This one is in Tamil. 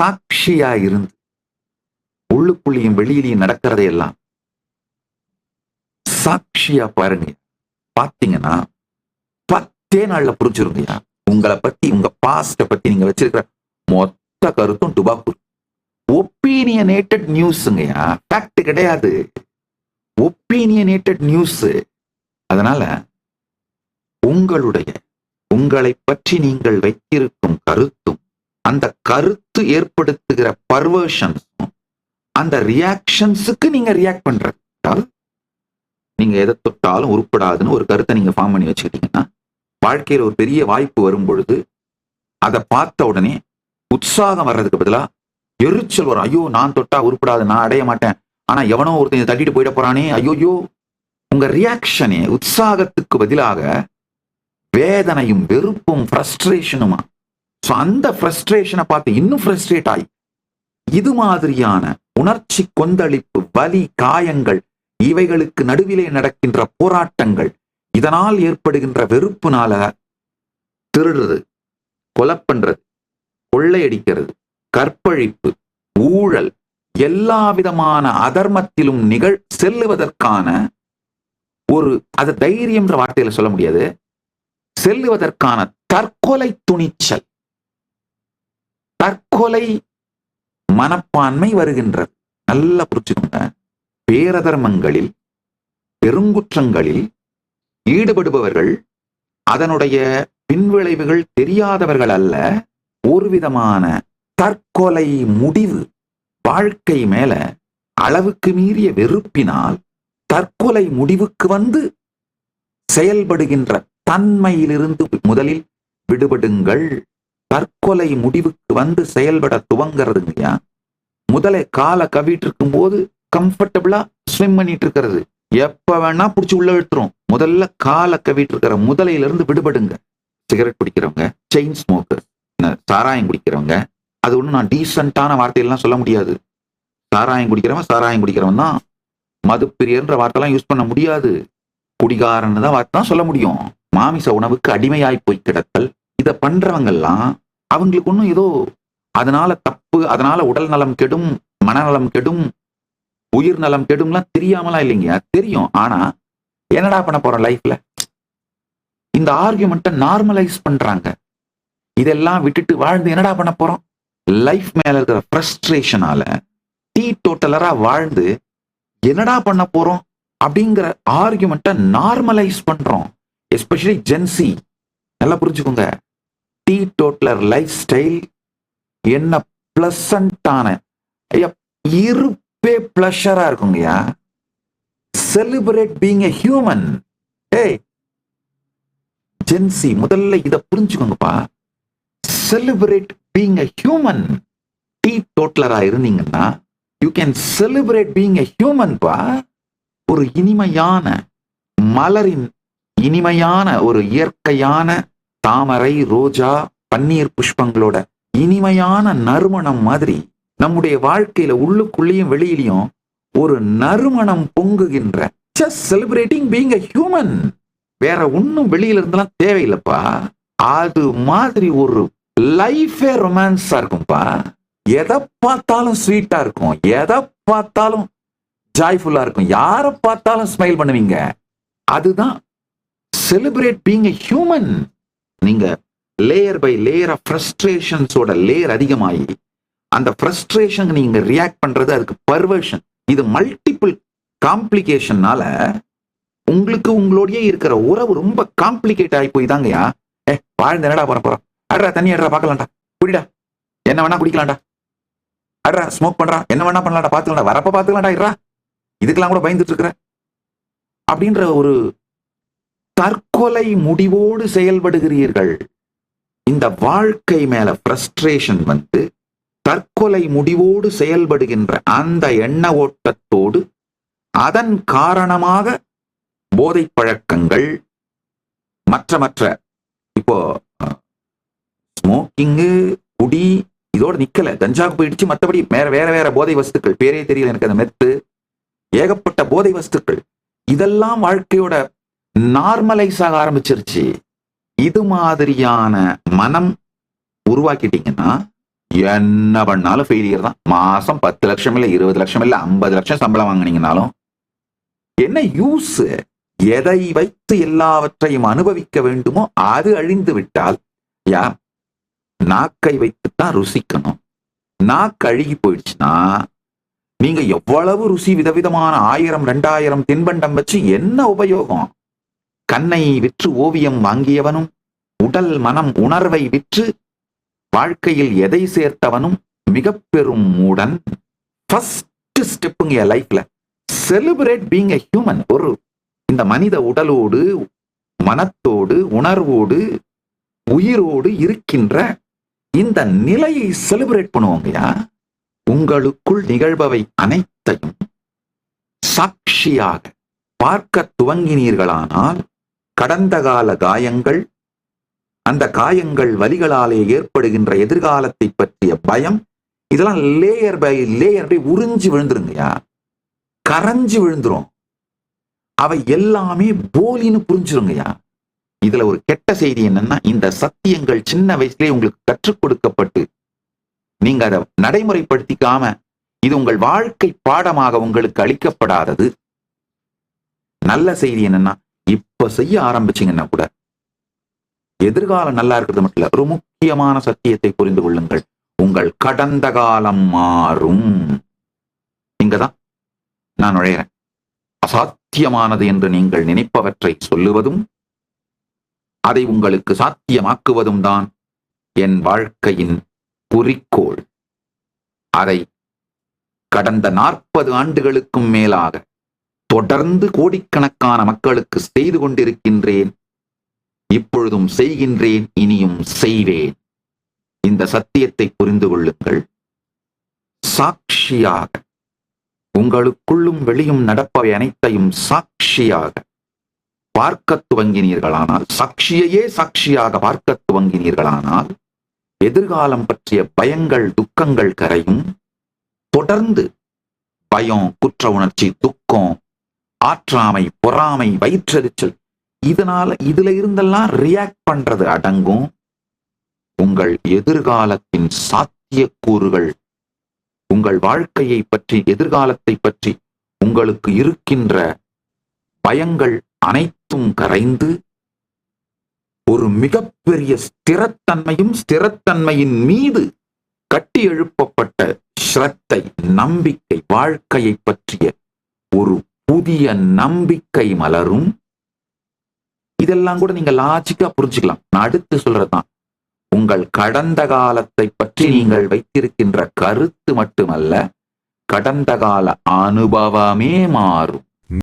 சாட்சியா இருந்து உள்ளுக்குள்ளேயும் வெளியிலையும் நடக்கிறதையெல்லாம் சாட்சியா பாருங்க. பாத்தீங்கன்னா பத்தே நாள்ல புரிஞ்சிருந்தியா? உங்களை பத்தி உங்க பாஸ்ட பத்தி நீங்க வச்சிருக்கிற மொத்த கருத்தும் டுபாக்கூர் ஒப்பீனியனேட்டட் நியூஸுங்கய்யா ஃபேக்ட் கிடையாது. ஒப்பீனியனேட்டட் நியூஸ் அதனால உங்களுடைய உங்களை பற்றி நீங்கள் வைத்திருக்கும் கருத்தும் அந்த கருத்து ஏற்படுத்துகிற பர்வர்ஷன்ஸும் அந்த ரியாக்ஷன்ஸுக்கு நீங்க ரியாக்ட் பண்றதால் நீங்க எதை தொட்டாலும் உருப்படாதுன்னு ஒரு கருத்தை நீங்க ஃபார்ம் பண்ணி வச்சுக்கிட்டீங்கன்னா வாழ்க்கையில் ஒரு பெரிய வாய்ப்பு வரும் பொழுது அதை பார்த்த உடனே உற்சாகம் வர்றதுக்கு பதிலா எரிச்சல் வரும். ஐயோ நான் தொட்டா உருப்படாது நான் அடைய மாட்டேன். ஆனா எவனோ ஒருத்தன் தட்டிட்டு போயிட போறானே. ஐயோயோ. உங்க ரியாக்ஷனே உற்சாகத்துக்கு பதிலாக வேதனையும் வெறுப்பும் ஃப்ரஸ்ட்ரேஷனுமா ஸோ அந்த ஃப்ரஸ்ட்ரேஷனை பார்த்து இன்னும் ஃப்ரஸ்ட்ரேட் ஆகி இது மாதிரியான உணர்ச்சி கொந்தளிப்பு வலி காயங்கள் இவைகளுக்கு நடுவிலே நடக்கின்ற போராட்டங்கள் இதனால் ஏற்படுகின்ற வெறுப்புனால திருடுறது கொலை பண்றது கொள்ளையடிக்கிறது கற்பழிப்பு ஊழல் எல்லா விதமான அதர்மத்திலும் நிகழ் செல்லுவதற்கான ஒரு அது தைரியம்ன்ற வார்த்தையில சொல்ல முடியாது. செல்லுவதற்கான தற்கொலை துணிச்சல். தற்கொலை மனப்பான்மை வருகின்றது நல்லா புரிச்சுக்கோங்க பேரதர்மங்களில் பெருங்குற்றங்களில் ஈடுபடுபவர்கள் அதனுடைய பின்விளைவுகள் தெரியாதவர்கள் அல்ல ஒரு விதமான தற்கொலை முடிவு வாழ்க்கை மேல அளவுக்கு மீறிய வெறுப்பினால் தற்கொலை முடிவுக்கு வந்து செயல்படுகின்ற தன்மையிலிருந்து முதலில் விடுபடுங்கள். தற்கொலை முடிவுக்கு வந்து செயல்பட துவங்கிறதுங்கய்யா முதலை காலை கவிட்டு இருக்கும் போது கம்ஃபர்டபுளா ஸ்விம் பண்ணிட்டு இருக்கிறது. எப்ப வேணா பிடிச்சி உள்ள இழுத்துரும். முதல்ல காலை கவிட்டு இருக்கிற முதலையில இருந்து விடுபடுங்க. சிகரெட் பிடிக்கிறவங்க செயின் ஸ்மோக்கர் சாராயம் குடிக்கிறவங்க அது ஒன்றும் நான் டீசென்டான வார்த்தையெல்லாம் சொல்ல முடியாது. சாராயம் குடிக்கிறவன் சாராயம் குடிக்கிறவன் தான். மதுப்பிரியன்ற வார்த்தைலாம் யூஸ் பண்ண முடியாது. குடிகாரன்னு தான் வார்த்தை தான் சொல்ல முடியும். மாமிச உணவுக்கு அடிமையாய் போய் கிடத்தல் இதை பண்றவங்கெல்லாம் அவங்களுக்கு ஒன்றும் ஏதோ அதனால தப்பு அதனால உடல் நலம் கெடும் மனநலம் கெடும் உயிர் நலம் கெடும்லாம் தெரியாமலாம் இல்லைங்க தெரியும். ஆனா என்னடா பண்ண போறோம் லைஃப்ல இந்த ஆர்கியூமெண்ட்டை நார்மலைஸ் பண்றாங்க. இதெல்லாம் விட்டுட்டு வாழ்ந்து என்னடா பண்ண போறோம்? லைஃப் மேல இருக்கிற ஃப்ரஸ்ட்ரேஷனால டீ டோட்டலரா வாழ்ந்து என்னடா பண்ண போறோம்? அப்படிங்கிற ஆர்கியூமெண்ட்டை நார்மலைஸ் பண்றோம். எஸ்பெஷலி ஜென்சி நல்லா புரிஞ்சுக்கோங்க. டீ டோட்லர் லைஃப் ஸ்டைல் என்ன பிளசண்டான ஐயா இருப்பே பிளஷராக இருக்குங்கய்யா செலிப்ரேட் பீங் எ ஹியூமன் ஏய் ஜென்சி முதல்ல இதை புரிஞ்சுக்கோங்கப்பா. செலிப்ரேட் பீங் எ ஹியூமன் டீ டோட்லராக இருந்தீங்கன்னா you can celebrate being a human பா ஒரு இனிமையான மலரின் இனிமையான ஒரு இயற்கையான தாமரை ரோஜா பன்னீர் புஷ்பங்களோட இனிமையான நறுமணம் மாதிரி நம்முடைய வாழ்க்கையில உள்ளுக்குள்ளேயும் வெளியிலையும் ஒரு நறுமணம் பொங்குகின்ற just celebrating being a human வேற ஒன்னும் வெளியில இருந்தெல்லாம் தேவையில்லைப்பா. அது மாதிரி ஒரு லைஃபே ரொமான்ஸா இருக்கும்ப்பா எதை பார்த்தாலும் ஸ்வீட்டா இருக்கும். எதை பார்த்தாலும் ஜாய்ஃபுல்லா இருக்கும். யாரை பார்த்தாலும் ஸ்மைல் பண்ணுவீங்க? அதுதான் செலிப்ரேட் பீங் எ ஹியூமன் நீங்க லேயர் பை லேயர் ஆஃப் ஃப்ரஸ்ட்ரேஷன்ஸோட லேயர் அதிகமாகி அந்த ஃப்ரஸ்ட்ரேஷன் நீங்க ரியாக்ட் பண்றது அதுக்கு பர்வர்ஷன் இது மல்டிபிள் காம்ப்ளிகேஷன்னால உங்களுக்கு உங்களோடயே இருக்கிற உறவு ரொம்ப காம்ப்ளிகேட் ஆகி போய் தாங்கயா ஏ வாழ்ந்து என்னடா போற போறோம்? அட்ரா தண்ணி அட்ரா பார்க்கலாம்டா. குடிடா. என்ன வேணா குடிக்கலாம்டா. அட்ரா ஸ்மோக் பண்றா. என்ன வேணா பண்ணலாம்டா பாத்துக்கலாம்டா வரப்ப பாத்துக்கலாம்டா இட்ரா இதுக்கெல்லாம் கூட பயந்துட்டு இருக்கிற அப்படின்ற ஒரு தற்கொலை முடிவோடு செயல்படுகிறீர்கள். இந்த வாழ்க்கை மேல ஃப்ரஸ்ட்ரேஷன் வந்து தற்கொலை முடிவோடு செயல்படுகின்ற அந்த எண்ண ஓட்டத்தோடு அதன் காரணமாக போதை பழக்கங்கள் மற்ற மற்ற இப்போ ஸ்மோக்கிங்கு குடி இதோட நிக்கல. கஞ்சாக்கு போயிடுச்சு மற்றபடி வேற வேற வேற போதை வஸ்துக்கள். பேரே தெரியல எனக்கு அந்த மெத்து ஏகப்பட்ட போதை வஸ்துக்கள். இதெல்லாம் வாழ்க்கையோட நார்மலைஸ் ஆக ஆரம்பிச்சிருச்சு. இது மாதிரியான மனம் உருவாக்கிட்டீங்கன்னா என்ன பண்ணாலும் ஃபெயிலியர் தான். மாசம் பத்து லட்சம் இல்லை இருபது லட்சம் இல்லை ஐம்பது லட்சம் சம்பளம் வாங்கினீங்கனாலும் என்ன யூஸ் எதை வைத்து எல்லாவற்றையும் அனுபவிக்க வேண்டுமோ அது அழிந்து விட்டால் யா நாக்கை வைத்துத்தான் ருசிக்கணும். நாக்கு அழுகி போயிடுச்சுன்னா நீங்க எவ்வளவு ருசி விதவிதமான ஆயிரம் ரெண்டாயிரம் தின்பண்டம் வச்சு என்ன உபயோகம்? கண்ணை விற்று ஓவியம் வாங்கியவனும் உடல் மனம் உணர்வை விற்று வாழ்க்கையில் எதை சேர்த்தவனும் மிக பெரும் மூடன். ஃபர்ஸ்ட் ஸ்டெப்புங்க என் லைஃப்ல செலிப்ரேட் பீங் எ ஹியூமன் ஒரு இந்த மனித உடலோடு மனத்தோடு உணர்வோடு உயிரோடு இருக்கின்ற இந்த நிலையை செலிப்ரேட் பண்ணுவோங்கயா உங்களுக்குள் நிகழ்பவை அனைத்தையும் சாட்சியாக பார்க்க துவங்கினீர்களானால் கடந்த கால காயங்கள் அந்த காயங்கள் வலிகளாலே ஏற்படுகின்ற எதிர்காலத்தை பற்றிய பயம் இதெல்லாம் லேயர் பை லேயர் அப்படியே உறிஞ்சு விழுந்துருங்கய்யா கரைஞ்சு விழுந்துரும். அவை எல்லாமே போலின்னு புரிஞ்சிருங்கய்யா இதுல ஒரு கெட்ட செய்தி என்னன்னா இந்த சத்தியங்கள் சின்ன வயசுலயே உங்களுக்கு கற்றுக் கொடுக்கப்பட்டு நீங்க அதை நடைமுறைப்படுத்திக்காம இது உங்கள் வாழ்க்கை பாடமாக உங்களுக்கு அளிக்கப்படாதது. நல்ல செய்தி என்னன்னா இப்ப செய்ய ஆரம்பிச்சீங்கன்னா கூட எதிர்காலம் நல்லா இருக்கிறது மட்டும் இல்ல ஒரு முக்கியமான சத்தியத்தை புரிந்து கொள்ளுங்கள். உங்கள் கடந்த காலம் மாறும். இங்கதான் நான் நுழையிறேன். அசாத்தியமானது என்று நீங்கள் நினைப்பவற்றை சொல்லுவதும் அதை உங்களுக்கு சாத்தியமாக்குவதும் தான் என் வாழ்க்கையின் குறிக்கோள். அதை கடந்த நாற்பது ஆண்டுகளுக்கும் மேலாக தொடர்ந்து கோடிக்கணக்கான மக்களுக்கு செய்து கொண்டிருக்கின்றேன். இப்பொழுதும் செய்கின்றேன் இனியும் செய்வேன். இந்த சத்தியத்தை புரிந்து கொள்ளுங்கள். சாட்சியாக. உங்களுக்குள்ளும் வெளியும் நடப்பவை அனைத்தையும் சாட்சியாக. பார்க்க துவங்கினீர்களானால் சாட்சியையே சாட்சியாக பார்க்க துவங்கினீர்களானால் எதிர்காலம் பற்றிய பயங்கள் துக்கங்கள் கரையும் தொடர்ந்து பயம் குற்ற உணர்ச்சி துக்கம் ஆற்றாமை பொறாமை வயிற்றெரிச்சல். இதனால இதுல இருந்தெல்லாம் ரியாக்ட் பண்றது அடங்கும். உங்கள் எதிர்காலத்தின் சாத்தியக்கூறுகள் உங்கள் வாழ்க்கையை பற்றி எதிர்காலத்தை பற்றி உங்களுக்கு இருக்கின்ற பயங்கள் அனைத்தும் கரைந்து ஒரு மிகப்பெரிய ஸ்திரத்தன்மையும் ஸ்திரத்தன்மையின் மீது கட்டி எழுப்பப்பட்ட ஸ்ரத்தை நம்பிக்கை வாழ்க்கையை பற்றிய ஒரு புதிய நம்பிக்கை மலரும். இதெல்லாம் கூட நீங்க லாஜிக்கா புரிஞ்சுக்கலாம். நான் அடுத்து சொல்றதுதான். உங்கள் கடந்த காலத்தை பற்றி நீங்கள் வைத்திருக்கின்ற கருத்து மட்டுமல்ல கடந்த கால அனுபவமே மாறும்.